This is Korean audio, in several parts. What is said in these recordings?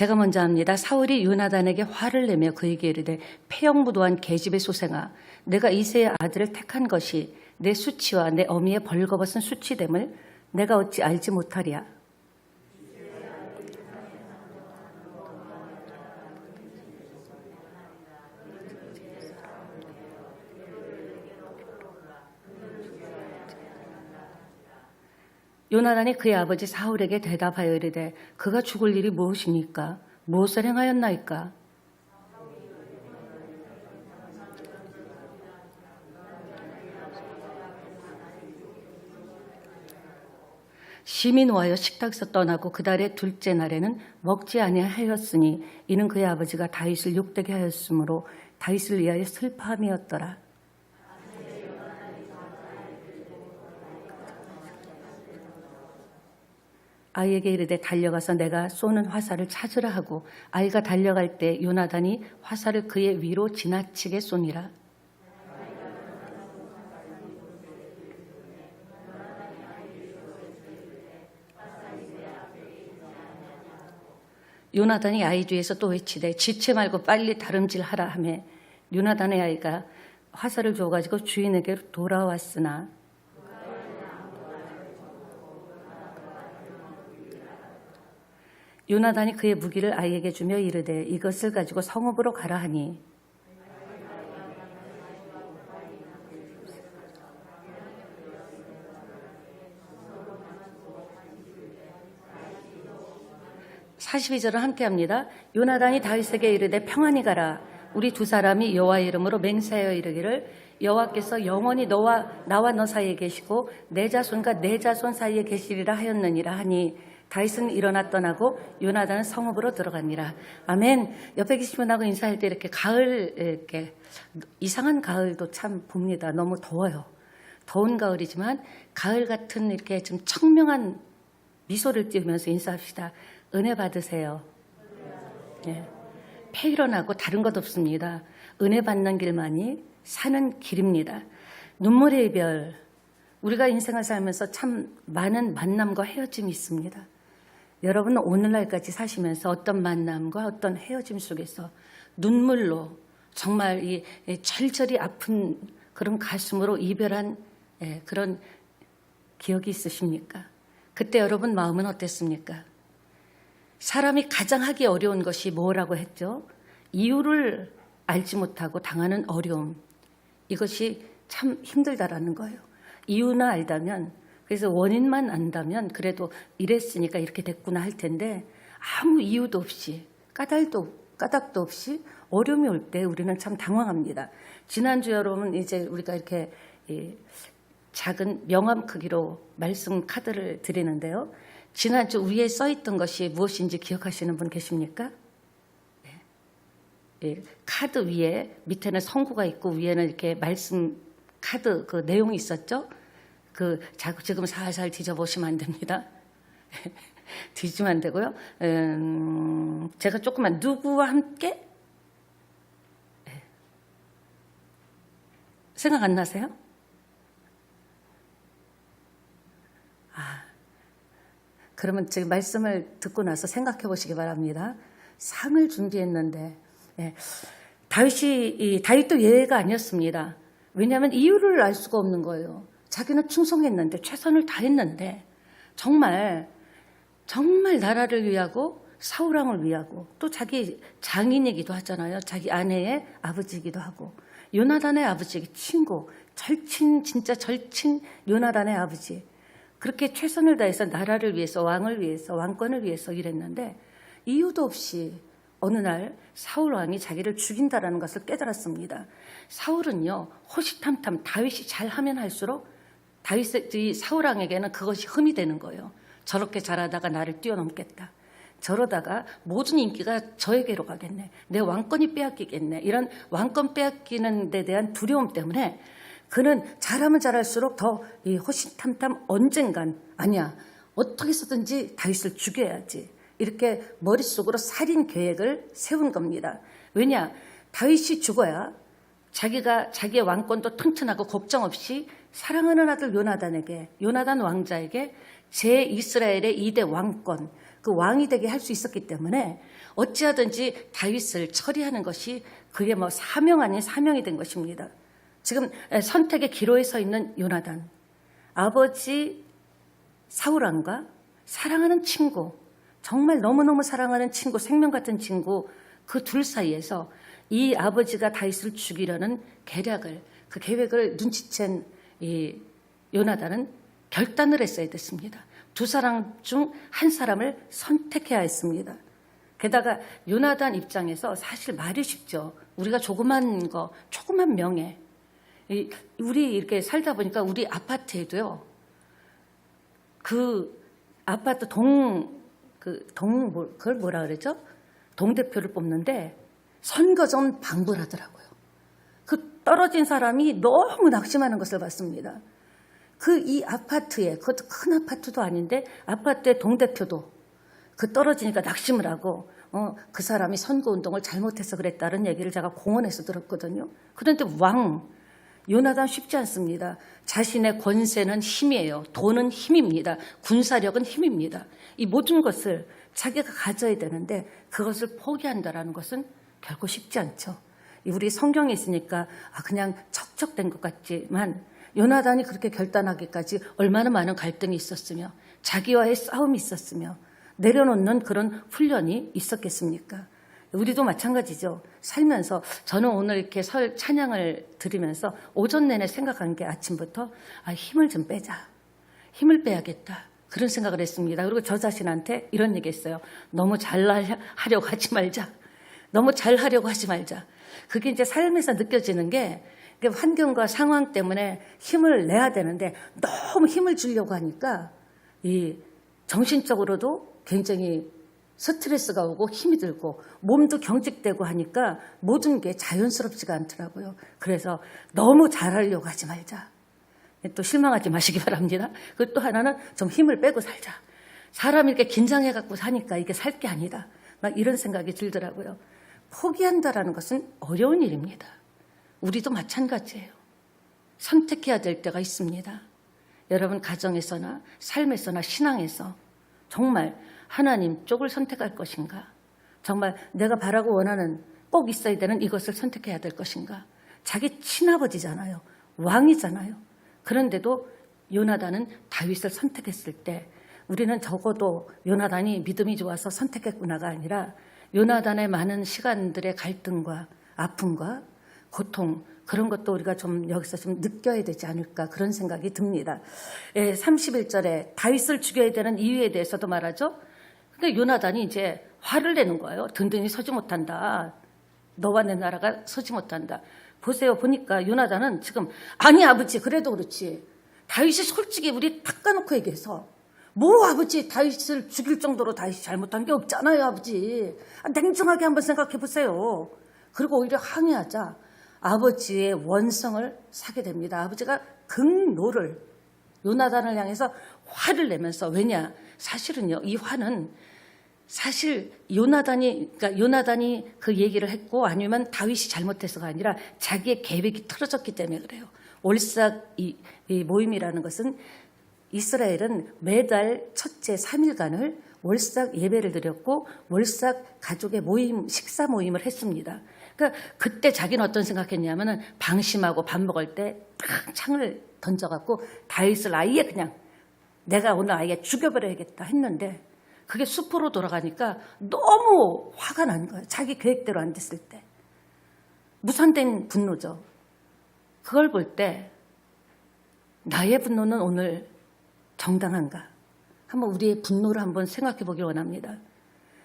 제가 먼저 합니다. 사울이 요나단에게 화를 내며 그에게 이르되 폐영무도한 계집의 소생아 내가 이세의 아들을 택한 것이 내 수치와 내 어미의 벌거벗은 수치됨을 내가 어찌 알지 못하랴. 요나단이 그의 아버지 사울에게 대답하여 이르되 그가 죽을 일이 무엇입니까? 무엇을 행하였나이까? 심히 노하여 식탁에서 떠나고 그 달의 둘째 날에는 먹지 아니하였으니 이는 그의 아버지가 다윗을 욕되게 하였으므로 다윗을 위하여 슬퍼함이었더라. 아이에게 이르되 달려가서 내가 쏘는 화살을 찾으라 하고 아이가 달려갈 때 요나단이 화살을 그의 위로 지나치게 쏘니라. 요나단이 아이 뒤에서 또 외치되 지체 말고 빨리 다름질하라 하매 요나단의 아이가 화살을 줘가지고 주인에게 돌아왔으나 요나단이 그의 무기를 아이에게 주며 이르되 이것을 가지고 성읍으로 가라 하니 사십이 절을 함께 합니다. 요나단이 다윗에게 이르되 평안히 가라. 우리 두 사람이 여호와의 이름으로 맹세하여 이르기를 여호와께서 영원히 너와 나와 너 사이에 계시고 내 자손과 내 자손 사이에 계시리라 하였느니라 하니 다윗은 일어나 떠나고 요나단은 성읍으로 들어갑니다. 아멘. 옆에 계신 분하고 인사할 때 이렇게 가을 이렇게 이상한 가을도 참 봅니다. 너무 더워요. 더운 가을이지만 가을 같은 이렇게 좀 청명한 미소를 띄우면서 인사합시다. 은혜 받으세요. 예. 폐일어나고 다른 것 없습니다. 은혜 받는 길만이 사는 길입니다. 눈물의 이별. 우리가 인생을 살면서 참 많은 만남과 헤어짐이 있습니다. 여러분 오늘날까지 사시면서 어떤 만남과 어떤 헤어짐 속에서 눈물로 정말 이 절절히 아픈 그런 가슴으로 이별한 예, 그런 기억이 있으십니까? 그때 여러분 마음은 어땠습니까? 사람이 가장 하기 어려운 것이 뭐라고 했죠? 이유를 알지 못하고 당하는 어려움. 이것이 참 힘들다라는 거예요. 이유나 알다면, 그래서 원인만 안다면 그래도 이랬으니까 이렇게 됐구나 할 텐데 아무 이유도 없이 까닭도, 까닭도 없이 어려움이 올 때 우리는 참 당황합니다. 지난주 여러분 이제 우리가 이렇게 이 작은 명함 크기로 말씀 카드를 드리는데요. 지난주 위에 써 있던 것이 무엇인지 기억하시는 분 계십니까? 네. 예, 카드 위에 밑에는 성구가 있고 위에는 이렇게 말씀 카드 그 내용이 있었죠. 그 자꾸 지금 살살 뒤져보시면 안 됩니다. 뒤지면 안 되고요. 음, 제가 조금만 누구와 함께 네. 생각 안 나세요? 그러면 지금 말씀을 듣고 나서 생각해 보시기 바랍니다. 상을 준비했는데 예. 다윗이 이, 다윗도 예외가 아니었습니다. 왜냐하면 이유를 알 수가 없는 거예요. 자기는 충성했는데 최선을 다했는데 정말 정말 나라를 위하고 사우랑을 위하고 또 자기 장인이기도 하잖아요. 자기 아내의 아버지이기도 하고 요나단의 아버지 친구 절친 진짜 절친 요나단의 아버지 그렇게 최선을 다해서 나라를 위해서 왕을 위해서 왕권을 위해서 일했는데 이유도 없이 어느 날 사울 왕이 자기를 죽인다라는 것을 깨달았습니다. 사울은요 호시탐탐 다윗이 잘하면 할수록 다윗이 사울 왕에게는 그것이 흠이 되는 거예요. 저렇게 잘하다가 나를 뛰어넘겠다. 저러다가 모든 인기가 저에게로 가겠네. 내 왕권이 빼앗기겠네. 이런 왕권 빼앗기는 데 대한 두려움 때문에 그는 잘하면 잘할수록 더 이 호시탐탐 언젠간 아니야 어떻게 해서든지 다윗을 죽여야지 이렇게 머릿속으로 살인 계획을 세운 겁니다. 왜냐 다윗이 죽어야 자기가 자기의 왕권도 튼튼하고 걱정 없이 사랑하는 아들 요나단에게 요나단 왕자에게 제 이스라엘의 이대 왕권 그 왕이 되게 할 수 있었기 때문에 어찌하든지 다윗을 처리하는 것이 그게 뭐 사명 아닌 사명이 된 것입니다. 지금 선택의 기로에 서 있는 요나단, 아버지 사울왕과 사랑하는 친구, 정말 너무너무 사랑하는 친구, 생명 같은 친구, 그 둘 사이에서 이 아버지가 다윗을 죽이려는 계략을, 그 계획을 눈치챈 이 요나단은 결단을 했어야 됐습니다. 두 사람 중 한 사람을 선택해야 했습니다. 게다가 요나단 입장에서 사실 말이 쉽죠. 우리가 조그만 거, 조그만 명예. 이- 우리 이렇게 살다 보니까 우리 아파트에도요. 그 아파트 동, 그 동, 뭐- 그걸 뭐라 그러죠? 동대표를 뽑는데 선거 전 방불 하더라고요. 그 떨어진 사람이 너무 낙심하는 것을 봤습니다. 그 이 아파트에, 그것도 큰 아파트도 아닌데 아파트의 동대표도 그 떨어지니까 낙심을 하고 어, 그 사람이 선거운동을 잘못해서 그랬다는 얘기를 제가 공원에서 들었거든요. 그런데 왕, 요나단 쉽지 않습니다. 자신의 권세는 힘이에요. 돈은 힘입니다. 군사력은 힘입니다. 이 모든 것을 자기가 가져야 되는데 그것을 포기한다라는 것은 결코 쉽지 않죠. 우리 성경에 있으니까 아, 그냥 척척된 것 같지만 요나단이 그렇게 결단하기까지 얼마나 많은 갈등이 있었으며 자기와의 싸움이 있었으며 내려놓는 그런 훈련이 있었겠습니까? 우리도 마찬가지죠. 살면서 저는 오늘 이렇게 설 찬양을 들으면서 오전 내내 생각한 게 아침부터 아, 힘을 좀 빼자. 힘을 빼야겠다. 그런 생각을 했습니다. 그리고 저 자신한테 이런 얘기 했어요. 너무 잘 하려고 하지 말자. 너무 잘 하려고 하지 말자. 그게 이제 삶에서 느껴지는 게 환경과 상황 때문에 힘을 내야 되는데 너무 힘을 주려고 하니까 이 정신적으로도 굉장히 스트레스가 오고 힘이 들고 몸도 경직되고 하니까 모든 게 자연스럽지가 않더라고요. 그래서 너무 잘하려고 하지 말자. 또 실망하지 마시기 바랍니다. 그 또 하나는 좀 힘을 빼고 살자. 사람이 이렇게 긴장해 갖고 사니까 이게 살 게 아니다. 막 이런 생각이 들더라고요. 포기한다라는 것은 어려운 일입니다. 우리도 마찬가지예요. 선택해야 될 때가 있습니다. 여러분 가정에서나 삶에서나 신앙에서 정말 하나님 쪽을 선택할 것인가? 정말 내가 바라고 원하는 꼭 있어야 되는 이것을 선택해야 될 것인가? 자기 친아버지잖아요. 왕이잖아요. 그런데도 요나단은 다윗을 선택했을 때 우리는 적어도 요나단이 믿음이 좋아서 선택했구나가 아니라 요나단의 많은 시간들의 갈등과 아픔과 고통 그런 것도 우리가 좀 여기서 좀 느껴야 되지 않을까 그런 생각이 듭니다. 예, 31절에 다윗을 죽여야 되는 이유에 대해서도 말하죠. 그러니까 요나단이 이제 화를 내는 거예요. 든든히 서지 못한다. 너와 내 나라가 서지 못한다. 보세요. 보니까 요나단은 지금 아니 아버지 그래도 그렇지. 다윗이 솔직히 우리 탁 까놓고 얘기해서 뭐 아버지 다윗을 죽일 정도로 다윗이 잘못한 게 없잖아요 아버지. 아, 냉정하게 한번 생각해 보세요. 그리고 오히려 항의하자 아버지의 원성을 사게 됩니다. 아버지가 극노를 요나단을 향해서 화를 내면서 왜냐 사실은요 이 화는 사실 요나단이 그러니까 요나단이 그 얘기를 했고 아니면 다윗이 잘못해서가 아니라 자기의 계획이 틀어졌기 때문에 그래요. 올삭 이, 이 모임이라는 것은 이스라엘은 매달 첫째 3일간을 월삭 예배를 드렸고 월삭 가족의 모임 식사 모임을 했습니다. 그러니까 그때 자기는 어떤 생각했냐면은 방심하고 밥 먹을 때탁 창을 던져갖고 다윗을 아예 그냥 내가 오늘 아예 죽여버려야겠다 했는데 그게 숲으로 돌아가니까 너무 화가 난 거예요. 자기 계획대로 안 됐을 때. 무산된 분노죠. 그걸 볼 때 나의 분노는 오늘 정당한가? 한번 우리의 분노를 한번 생각해 보기 원합니다.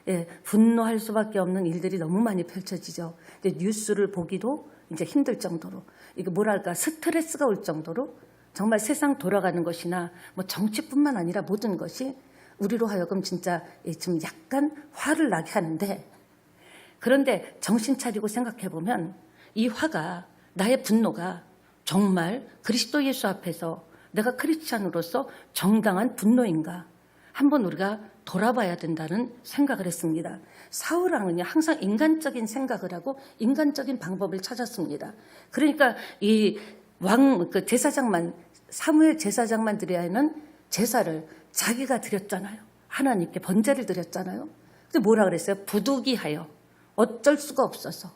예, 분노할 수밖에 없는 일들이 너무 많이 펼쳐지죠. 근데 뉴스를 보기도 이제 힘들 정도로 이게 뭐랄까 스트레스가 올 정도로 정말 세상 돌아가는 것이나 뭐 정치뿐만 아니라 모든 것이 우리로 하여금 진짜 예, 좀 약간 화를 나게 하는데 그런데 정신 차리고 생각해 보면 이 화가 나의 분노가 정말 그리스도 예수 앞에서 내가 크리스찬으로서 정당한 분노인가 한번 우리가 돌아봐야 된다는 생각을 했습니다. 사울왕은요 항상 인간적인 생각을 하고 인간적인 방법을 찾았습니다. 그러니까 이 왕 그 제사장만 사무엘 제사장만 드려야 하는 제사를 자기가 드렸잖아요. 하나님께 번제를 드렸잖아요. 근데 뭐라 그랬어요? 부득이하여 어쩔 수가 없어서.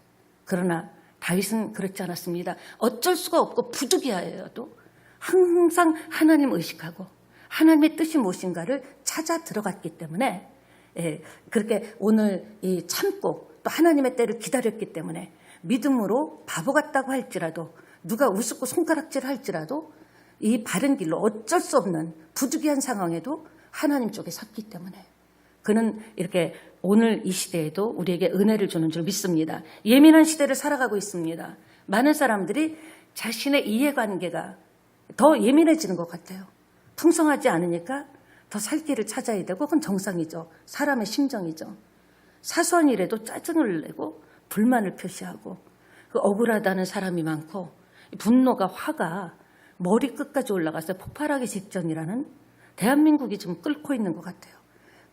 그러나 다윗은 그렇지 않았습니다. 어쩔 수가 없고 부득이하여도 항상 하나님 의식하고 하나님의 뜻이 무엇인가를 찾아 들어갔기 때문에 예, 그렇게 오늘 이 참고 또 하나님의 때를 기다렸기 때문에 믿음으로 바보 같다고 할지라도 누가 우습고 손가락질 할지라도 이 바른 길로 어쩔 수 없는 부득이한 상황에도 하나님 쪽에 섰기 때문에 그는 이렇게 오늘 이 시대에도 우리에게 은혜를 주는 줄 믿습니다. 예민한 시대를 살아가고 있습니다. 많은 사람들이 자신의 이해관계가 더 예민해지는 것 같아요. 풍성하지 않으니까 더 살 길을 찾아야 되고 그건 정상이죠. 사람의 심정이죠. 사소한 일에도 짜증을 내고 불만을 표시하고 그 억울하다는 사람이 많고 분노가 화가 머리 끝까지 올라가서 폭발하기 직전이라는 대한민국이 지금 끓고 있는 것 같아요.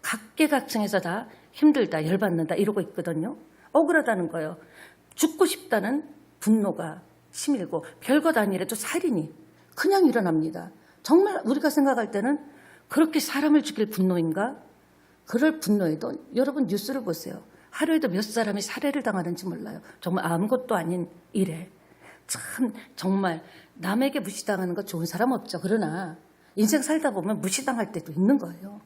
각계각층에서 다 힘들다, 열받는다 이러고 있거든요. 억울하다는 거예요. 죽고 싶다는 분노가 심일고 별것 아니래도 살인이 그냥 일어납니다. 정말 우리가 생각할 때는 그렇게 사람을 죽일 분노인가? 그럴 분노에도 여러분 뉴스를 보세요. 하루에도 몇 사람이 살해를 당하는지 몰라요. 정말 아무것도 아닌 일에. 참 정말 남에게 무시당하는 거 좋은 사람 없죠. 그러나 인생 살다 보면 무시당할 때도 있는 거예요.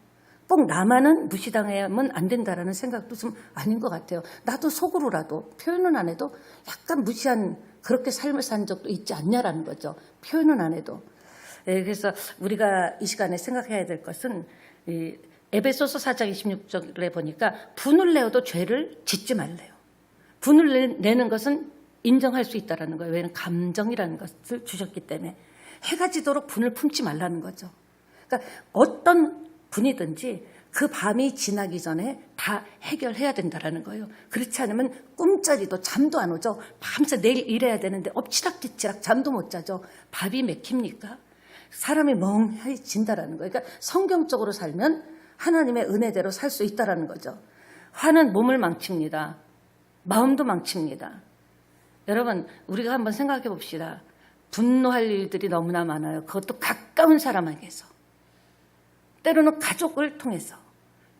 꼭 나만은 무시당하면 안 된다라는 생각도 좀 아닌 것 같아요. 나도 속으로라도 표현은 안 해도 약간 무시한 그렇게 삶을 산 적도 있지 않냐라는 거죠. 표현은 안 해도. 예, 그래서 우리가 이 시간에 생각해야 될 것은 이 에베소서 4장 26절에 보니까 분을 내어도 죄를 짓지 말래요. 분을 내- 내는 것은 인정할 수 있다라는 거예요. 왜냐하면 감정이라는 것을 주셨기 때문에 해가 지도록 분을 품지 말라는 거죠. 그러니까 어떤 분이든지 그 밤이 지나기 전에 다 해결해야 된다라는 거예요. 그렇지 않으면 꿈자리도 잠도 안 오죠. 밤새 내일 일해야 되는데 엎치락뒤치락 잠도 못 자죠. 밥이 맥힙니까? 사람이 멍해진다라는 거예요. 그러니까 성경적으로 살면 하나님의 은혜대로 살 수 있다라는 거죠. 화는 몸을 망칩니다. 마음도 망칩니다. 여러분, 우리가 한번 생각해 봅시다. 분노할 일들이 너무나 많아요. 그것도 가까운 사람에게서. 때로는 가족을 통해서.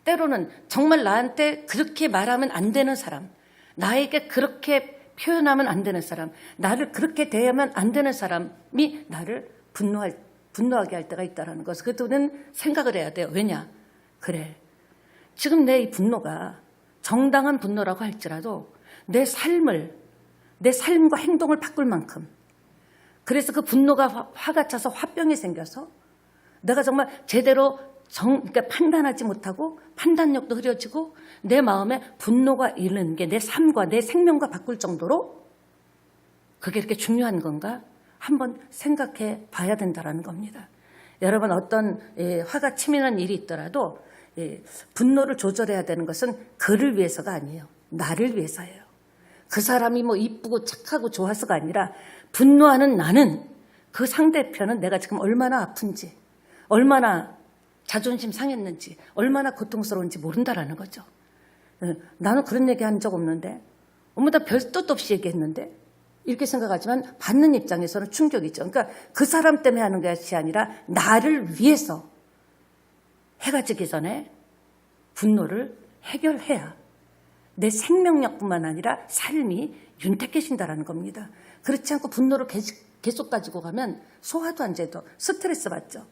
때로는 정말 나한테 그렇게 말하면 안 되는 사람. 나에게 그렇게 표현하면 안 되는 사람. 나를 그렇게 대하면 안 되는 사람이 나를 분노할, 분노하게 할 때가 있다는 것을. 그때는 생각을 해야 돼요. 왜냐? 그래. 지금 내 이 분노가 정당한 분노라고 할지라도 내 삶을, 내 삶과 행동을 바꿀 만큼 그래서 그 분노가 화- 화가 차서 화병이 생겨서 내가 정말 제대로 정, 그러니까 판단하지 못하고 판단력도 흐려지고 내 마음에 분노가 일는 게 내 삶과 내 생명과 바꿀 정도로 그게 이렇게 중요한 건가? 한번 생각해 봐야 된다라는 겁니다. 여러분 어떤 예, 화가 치밀한 일이 있더라도 예, 분노를 조절해야 되는 것은 그를 위해서가 아니에요. 나를 위해서예요. 그 사람이 뭐 이쁘고 착하고 좋아서가 아니라 분노하는 나는 그 상대편은 내가 지금 얼마나 아픈지, 얼마나 자존심 상했는지, 얼마나 고통스러운지 모른다라는 거죠. 예, 나는 그런 얘기 한 적 없는데, 어머, 나별 뜻 없이 얘기했는데, 이렇게 생각하지만 받는 입장에서는 충격이죠. 그러니까 그 사람 때문에 하는 것이 아니라 나를 위해서 해가 지기 전에 분노를 해결해야 내 생명력뿐만 아니라 삶이 윤택해진다라는 겁니다. 그렇지 않고 분노를 계속 가지고 가면 소화도 안 돼도 스트레스 받죠.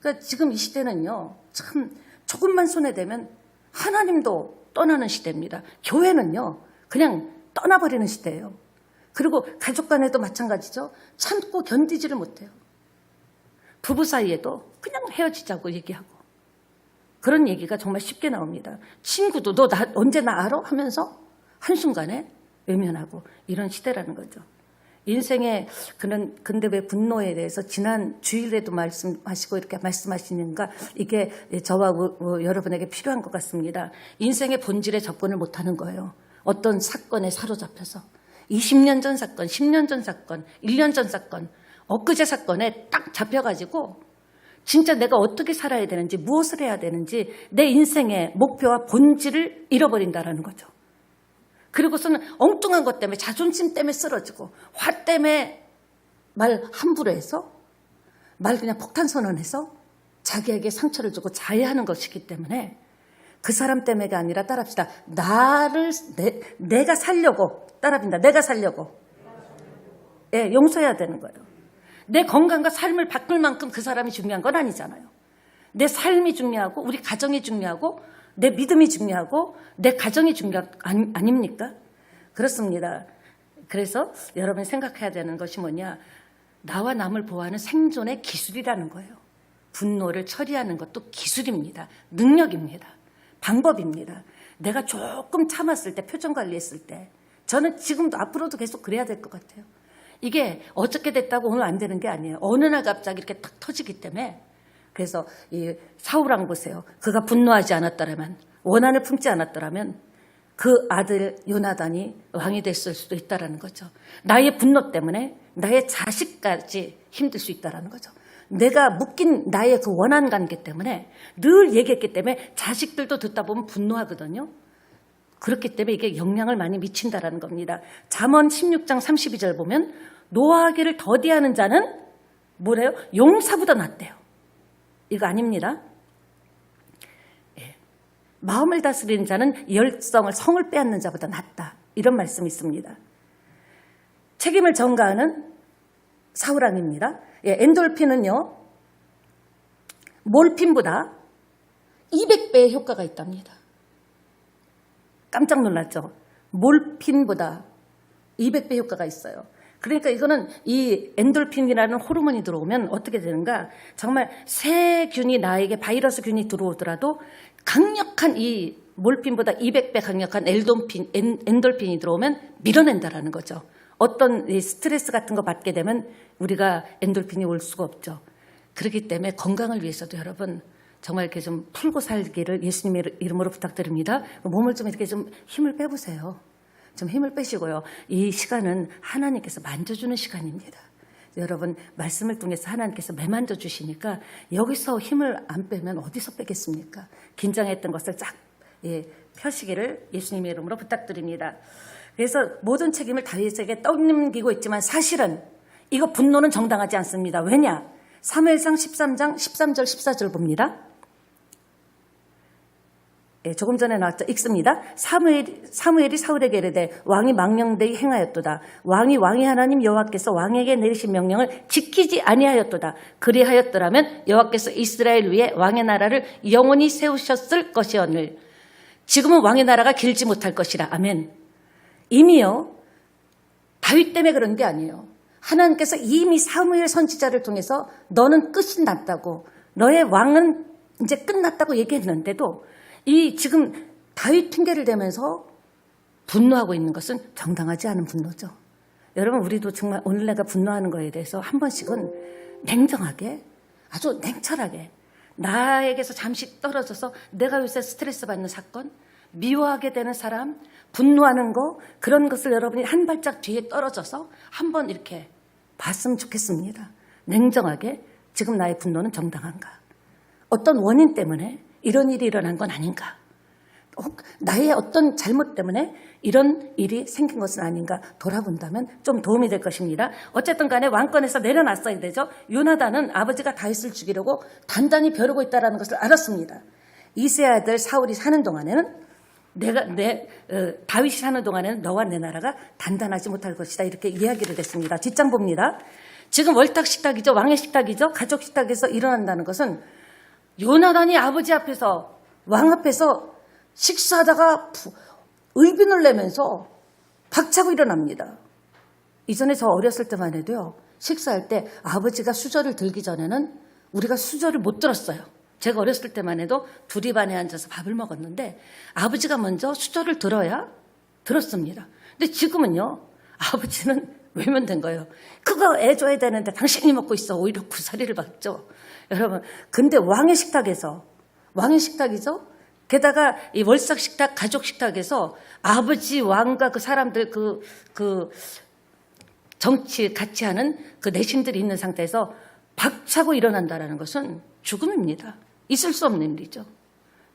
그러니까 지금 이 시대는요, 참 조금만 손해대면 하나님도 떠나는 시대입니다. 교회는요, 그냥 떠나버리는 시대예요. 그리고 가족 간에도 마찬가지죠. 참고 견디지를 못해요. 부부 사이에도 그냥 헤어지자고 얘기하고. 그런 얘기가 정말 쉽게 나옵니다. 친구도 너 나, 언제 나 알아? 하면서 한순간에 외면하고 이런 시대라는 거죠. 인생에 그는 근데 왜 분노에 대해서 지난 주일에도 말씀하시고 이렇게 말씀하시는가 이게 저와 우- 우- 여러분에게 필요한 것 같습니다. 인생의 본질에 접근을 못하는 거예요. 어떤 사건에 사로잡혀서 20년 전 사건, 10년 전 사건, 1년 전 사건, 엊그제 사건에 딱 잡혀가지고 진짜 내가 어떻게 살아야 되는지 무엇을 해야 되는지 내 인생의 목표와 본질을 잃어버린다라는 거죠. 그리고서는 엉뚱한 것 때문에 자존심 때문에 쓰러지고 화 때문에 말 함부로 해서 말 그냥 폭탄 선언해서 자기에게 상처를 주고 자해하는 것이기 때문에 그 사람 때문에가 아니라 따라합시다. 나를 내, 내가 살려고 따라합니다. 내가 살려고 예, 용서해야 되는 거예요. 내 건강과 삶을 바꿀 만큼 그 사람이 중요한 건 아니잖아요. 내 삶이 중요하고 우리 가정이 중요하고 내 믿음이 중요하고 내 가정이 중요 아니, 아닙니까? 그렇습니다. 그래서 여러분이 생각해야 되는 것이 뭐냐? 나와 남을 보호하는 생존의 기술이라는 거예요. 분노를 처리하는 것도 기술입니다. 능력입니다. 방법입니다. 내가 조금 참았을 때, 표정 관리했을 때, 저는 지금도 앞으로도 계속 그래야 될 것 같아요. 이게 어떻게 됐다고 오늘 안 되는 게 아니에요. 어느 날 갑자기 이렇게 탁 터지기 때문에. 그래서 이 사울왕 보세요. 그가 분노하지 않았더라면, 원한을 품지 않았더라면 그 아들 요나단이 왕이 됐을 수도 있다라는 거죠. 나의 분노 때문에 나의 자식까지 힘들 수 있다라는 거죠. 내가 묶인 나의 그 원한 관계 때문에 늘 얘기했기 때문에 자식들도 듣다 보면 분노하거든요. 그렇기 때문에 이게 영향을 많이 미친다라는 겁니다. 잠언 16장 32절 보면 노하기를 더디하는 자는 뭐래요? 용사보다 낫대요. 이거 아닙니다. 예. 마음을 다스리는 자는 열성을 성을 빼앗는 자보다 낫다. 이런 말씀이 있습니다. 책임을 전가하는 사우랑입니다. 예, 엔돌핀은요. 몰핀보다 200배의 효과가 있답니다. 깜짝 놀랐죠. 몰핀보다 200배 효과가 있어요. 그러니까 이거는 이 엔돌핀이라는 호르몬이 들어오면 어떻게 되는가? 정말 세균이 나에게 바이러스 균이 들어오더라도 강력한 이 몰핀보다 200배 강력한 엘돈핀, 엔, 엔돌핀이 들어오면 밀어낸다라는 거죠. 어떤 이 스트레스 같은 거 받게 되면 우리가 엔돌핀이 올 수가 없죠. 그렇기 때문에 건강을 위해서도 여러분 정말 이렇게 좀 풀고 살기를 예수님의 이름으로 부탁드립니다. 몸을 좀 이렇게 좀 힘을 빼보세요. 좀 힘을 빼시고요. 이 시간은 하나님께서 만져주는 시간입니다. 여러분 말씀을 통해서 하나님께서 매만져 주시니까 여기서 힘을 안 빼면 어디서 빼겠습니까? 긴장했던 것을 쫙 예, 펴시기를 예수님의 이름으로 부탁드립니다. 그래서 모든 책임을 다윗에게 떠넘기고 있지만 사실은 이거 분노는 정당하지 않습니다. 왜냐? 3일상 13장 13절 14절 봅니다. 예, 조금 전에 나왔죠. 읽습니다. 사무엘, 사무엘이 사울에게 이르되 왕이 망령되이 행하였도다. 왕이 왕의 하나님 여호와께서 왕에게 내리신 명령을 지키지 아니하였도다. 그리하였더라면 여호와께서 이스라엘 위에 왕의 나라를 영원히 세우셨을 것이오늘. 지금은 왕의 나라가 길지 못할 것이라. 아멘. 이미요. 다윗 때문에 그런 게 아니에요. 하나님께서 이미 사무엘 선지자를 통해서 너는 끝이 났다고 너의 왕은 이제 끝났다고 얘기했는데도 이 지금 다윗 핑계를 대면서 분노하고 있는 것은 정당하지 않은 분노죠. 여러분 우리도 정말 오늘 내가 분노하는 거에 대해서 한 번씩은 냉정하게 아주 냉철하게 나에게서 잠시 떨어져서 내가 요새 스트레스 받는 사건 미워하게 되는 사람 분노하는 거 그런 것을 여러분이 한 발짝 뒤에 떨어져서 한 번 이렇게 봤으면 좋겠습니다. 냉정하게 지금 나의 분노는 정당한가? 어떤 원인 때문에 이런 일이 일어난 건 아닌가? 혹 나의 어떤 잘못 때문에 이런 일이 생긴 것은 아닌가 돌아본다면 좀 도움이 될 것입니다. 어쨌든 간에 왕권에서 내려놨어야 되죠. 요나단은 아버지가 다윗을 죽이려고 단단히 벼르고 있다는 것을 알았습니다. 이세 아들 사울이 사는 동안에는 내가 내 어, 다윗이 사는 동안에는 너와 내 나라가 단단하지 못할 것이다 이렇게 이야기를 했습니다. 뒷장 봅니다. 지금 월탁 식탁이죠, 왕의 식탁이죠, 가족 식탁에서 일어난다는 것은 요나단이 아버지 앞에서 왕 앞에서 식사하다가 부- 의빈을 내면서 박차고 일어납니다. 이전에 저 어렸을 때만 해도요, 식사할 때 아버지가 수저를 들기 전에는 우리가 수저를 못 들었어요. 제가 어렸을 때만 해도 두리반에 앉아서 밥을 먹었는데 아버지가 먼저 수저를 들어야 들었습니다. 근데 지금은요, 아버지는 외면된 거예요. 그거 애 줘야 되는데 당신이 먹고 있어. 오히려 구사리를 받죠. 여러분, 근데 왕의 식탁에서, 왕의 식탁이죠? 게다가 이 월삭 식탁, 가족 식탁에서 아버지, 왕과 그 사람들 그, 그, 정치 같이 하는 그 내신들이 있는 상태에서 박차고 일어난다라는 것은 죽음입니다. 있을 수 없는 일이죠.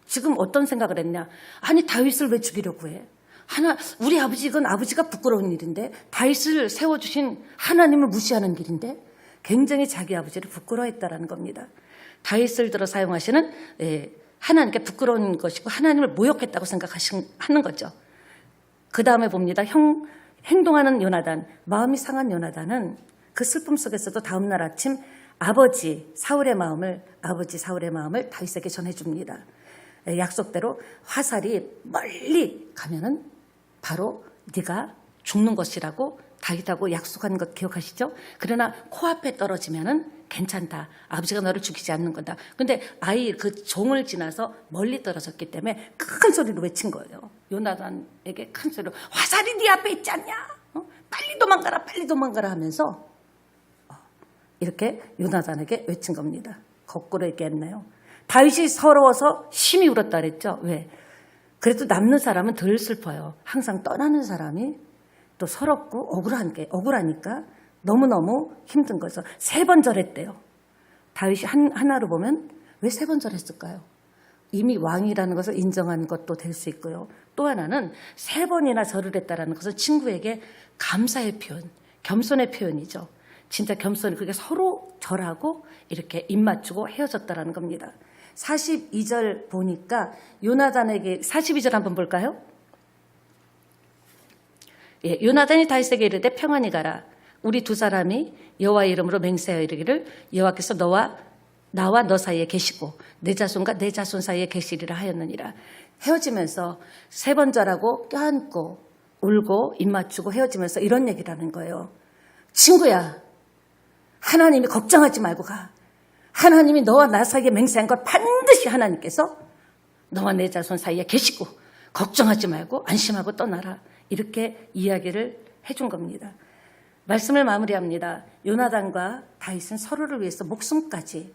지금 어떤 생각을 했냐? 아니 다윗을 왜 죽이려고 해? 하나 우리 아버지 이건 아버지가 부끄러운 일인데 다윗을 세워주신 하나님을 무시하는 길인데 굉장히 자기 아버지를 부끄러워했다라는 겁니다. 다윗을 들어 사용하시는 예, 하나님께 부끄러운 것이고 하나님을 모욕했다고 생각하는 거죠. 그 다음에 봅니다. 형, 행동하는 요나단, 마음이 상한 요나단은 그 슬픔 속에서도 다음날 아침 아버지 사울의 마음을 아버지 사울의 마음을 다윗에게 전해줍니다. 예, 약속대로 화살이 멀리 가면은 바로 네가 죽는 것이라고 다윗하고 약속한 것 기억하시죠? 그러나 코앞에 떨어지면은 괜찮다. 아버지가 너를 죽이지 않는 거다. 근데 아이 그 종을 지나서 멀리 떨어졌기 때문에 큰 소리로 외친 거예요. 요나단에게 큰 소리로 화살이 네 앞에 있지 않냐? 어? 빨리 도망가라, 빨리 도망가라 하면서 어, 이렇게 요나단에게 외친 겁니다. 거꾸로 얘기했네요. 다윗이 서러워서 심히 울었다 그랬죠. 왜? 그래도 남는 사람은 덜 슬퍼요. 항상 떠나는 사람이 또 서럽고 억울한 게 억울하니까 너무너무 힘든 거죠. 세 번 절했대요. 다윗이 한, 하나로 보면 왜 세 번 절했을까요? 이미 왕이라는 것을 인정한 것도 될 수 있고요. 또 하나는 세 번이나 절을 했다라는 것은 친구에게 감사의 표현, 겸손의 표현이죠. 진짜 겸손이 그게 서로 절하고 이렇게 입 맞추고 헤어졌다라는 겁니다. 42절 보니까 요나단에게 42절 한번 볼까요? 예, 요나단이 다윗에게 이르되 평안히 가라. 우리 두 사람이 여호와 이름으로 맹세하여 이르기를 여호와께서 너와 나와 너 사이에 계시고 내 자손과 내 자손 사이에 계시리라 하였느니라. 헤어지면서 세 번 절하고 껴안고 울고 입 맞추고 헤어지면서 이런 얘기를 하는 거예요. 친구야, 하나님이 걱정하지 말고 가. 하나님이 너와 나 사이에 맹세한 걸 반드시 하나님께서 너와 내 자손 사이에 계시고 걱정하지 말고 안심하고 떠나라. 이렇게 이야기를 해준 겁니다. 말씀을 마무리합니다. 요나단과 다윗은 서로를 위해서 목숨까지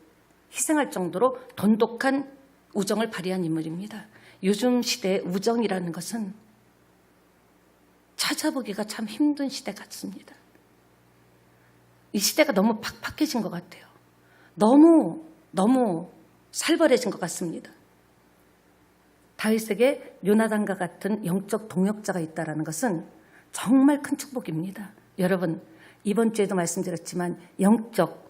희생할 정도로 돈독한 우정을 발휘한 인물입니다. 요즘 시대의 우정이라는 것은 찾아보기가 참 힘든 시대 같습니다. 이 시대가 너무 팍팍해진 것 같아요. 너무, 너무 살벌해진 것 같습니다. 다윗에게 요나단과 같은 영적 동역자가 있다는 것은 정말 큰 축복입니다. 여러분, 이번 주에도 말씀드렸지만 영적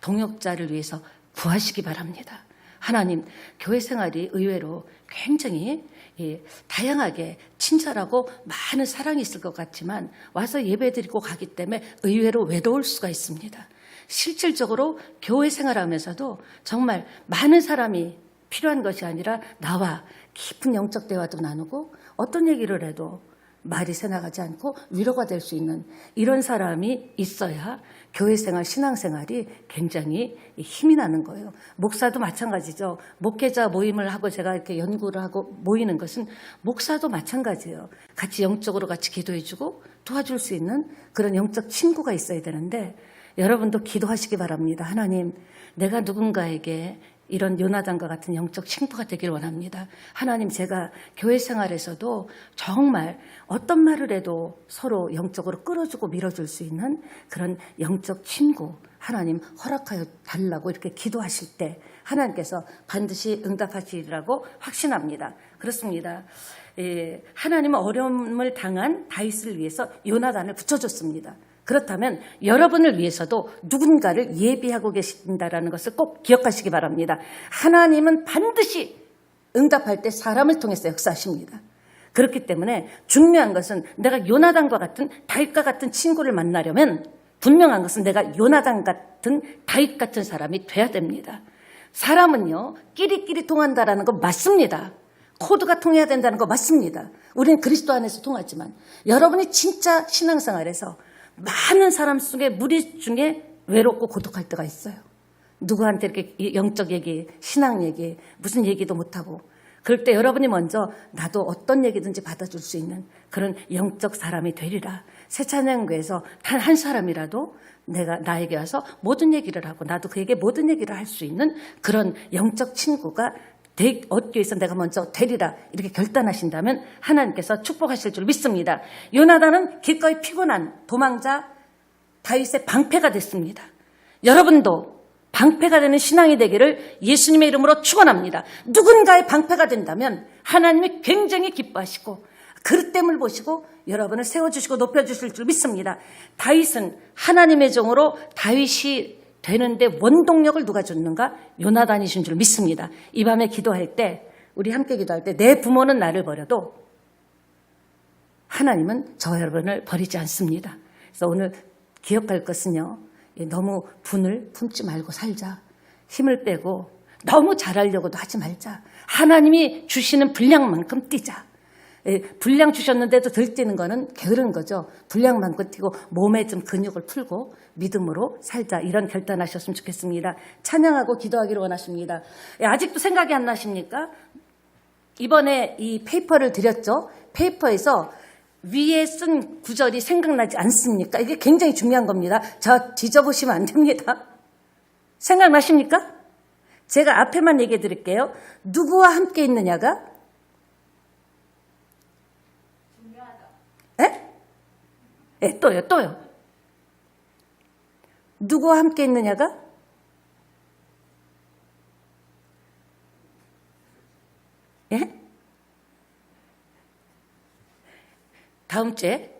동역자를 위해서 구하시기 바랍니다. 하나님, 교회 생활이 의외로 굉장히 예, 다양하게 친절하고 많은 사랑이 있을 것 같지만 와서 예배 드리고 가기 때문에 의외로 외로울 수가 있습니다. 실질적으로 교회 생활하면서도 정말 많은 사람이 필요한 것이 아니라 나와 깊은 영적 대화도 나누고 어떤 얘기를 해도 말이 새나가지 않고 위로가 될 수 있는 이런 사람이 있어야 교회 생활, 신앙 생활이 굉장히 힘이 나는 거예요. 목사도 마찬가지죠. 목회자 모임을 하고 제가 이렇게 연구를 하고 모이는 것은 목사도 마찬가지예요. 같이 영적으로 같이 기도해주고 도와줄 수 있는 그런 영적 친구가 있어야 되는데 여러분도 기도하시기 바랍니다. 하나님, 내가 누군가에게 이런 요나단과 같은 영적 친구가 되길 원합니다. 하나님, 제가 교회 생활에서도 정말 어떤 말을 해도 서로 영적으로 끌어주고 밀어줄 수 있는 그런 영적 친구, 하나님 허락하여 달라고 이렇게 기도하실 때 하나님께서 반드시 응답하시리라고 확신합니다. 그렇습니다. 예, 하나님은 어려움을 당한 다윗을 위해서 요나단을 붙여줬습니다. 그렇다면 여러분을 위해서도 누군가를 예비하고 계신다라는 것을 꼭 기억하시기 바랍니다. 하나님은 반드시 응답할 때 사람을 통해서 역사하십니다. 그렇기 때문에 중요한 것은 내가 요나단과 같은 다윗과 같은 친구를 만나려면 분명한 것은 내가 요나단 같은 다윗 같은 사람이 돼야 됩니다. 사람은요 끼리끼리 통한다라는 거 맞습니다. 코드가 통해야 된다는 거 맞습니다. 우리는 그리스도 안에서 통하지만 여러분이 진짜 신앙생활에서 많은 사람 속에 무리 중에 외롭고 고독할 때가 있어요. 누구한테 이렇게 영적 얘기, 신앙 얘기, 무슨 얘기도 못하고. 그럴 때 여러분이 먼저 나도 어떤 얘기든지 받아줄 수 있는 그런 영적 사람이 되리라. 세찬양교에서 단 한 사람이라도 내가 나에게 와서 모든 얘기를 하고 나도 그에게 모든 얘기를 할 수 있는 그런 영적 친구가 되, 얻기 위해서 내가 먼저 되리라 이렇게 결단하신다면 하나님께서 축복하실 줄 믿습니다. 요나단은 기꺼이 피곤한 도망자 다윗의 방패가 됐습니다. 여러분도 방패가 되는 신앙이 되기를 예수님의 이름으로 축원합니다. 누군가의 방패가 된다면 하나님이 굉장히 기뻐하시고 그릇됨을 보시고 여러분을 세워주시고 높여주실 줄 믿습니다. 다윗은 하나님의 종으로 다윗이 되는데 원동력을 누가 줬는가? 요나단이신 줄 믿습니다. 이 밤에 기도할 때, 우리 함께 기도할 때, 내 부모는 나를 버려도 하나님은 저 여러분을 버리지 않습니다. 그래서 오늘 기억할 것은요, 예, 너무 분을 품지 말고 살자. 힘을 빼고 너무 잘하려고도 하지 말자. 하나님이 주시는 분량만큼 뛰자. 예, 분량 주셨는데도 덜 뛰는 거는 게으른 거죠. 분량만큼 뛰고 몸에 좀 근육을 풀고 믿음으로 살자. 이런 결단하셨으면 좋겠습니다. 찬양하고 기도하기를 원하십니다. 예, 아직도 생각이 안 나십니까? 이번에 이 페이퍼를 드렸죠. 페이퍼에서 위에 쓴 구절이 생각나지 않습니까? 이게 굉장히 중요한 겁니다. 저 뒤져보시면 안 됩니다. 생각나십니까? 제가 앞에만 얘기해 드릴게요. 누구와 함께 있느냐가? 예, 또요, 또요. 누구와 함께 있느냐가? 예? 다음 주에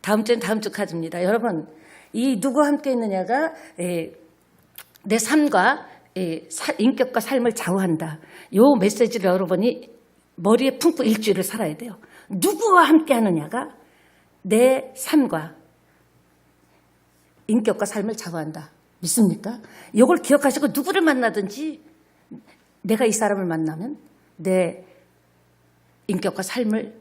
다음 주엔 다음 주 카드입니다. 여러분 이 누구와 함께 있느냐가 에, 내 삶과 에, 사- 인격과 삶을 좌우한다. 요 메시지를 여러분이 머리에 품고 일주일을 살아야 돼요. 누구와 함께 하느냐가 내 삶과 인격과 삶을 좌우한다. 믿습니까? 이걸 기억하시고 누구를 만나든지 내가 이 사람을 만나면 내 인격과 삶을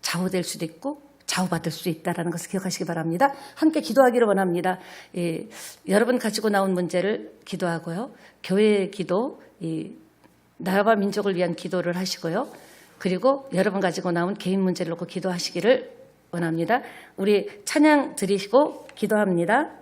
좌우될 수도 있고 좌우받을 수 있다는 것을 기억하시기 바랍니다. 함께 기도하기를 원합니다. 예, 여러분 가지고 나온 문제를 기도하고요. 교회의 기도, 이 나라와 민족을 위한 기도를 하시고요. 그리고 여러분 가지고 나온 개인 문제를 놓고 기도하시기를 원합니다. 우리 찬양 드리시고 기도합니다.